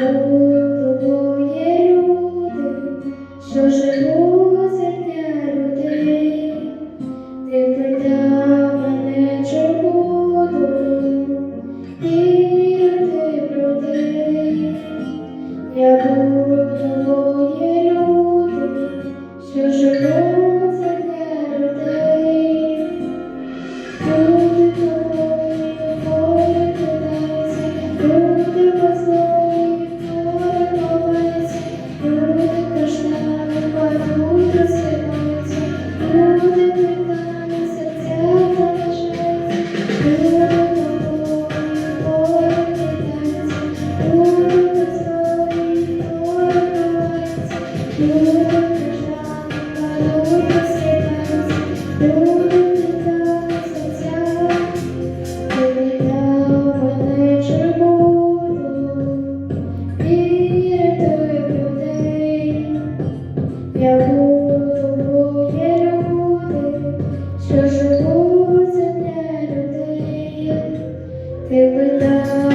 Тобто є люди, що живуть серця людей, ти питав мене, чи буду вірити про. Ти видав.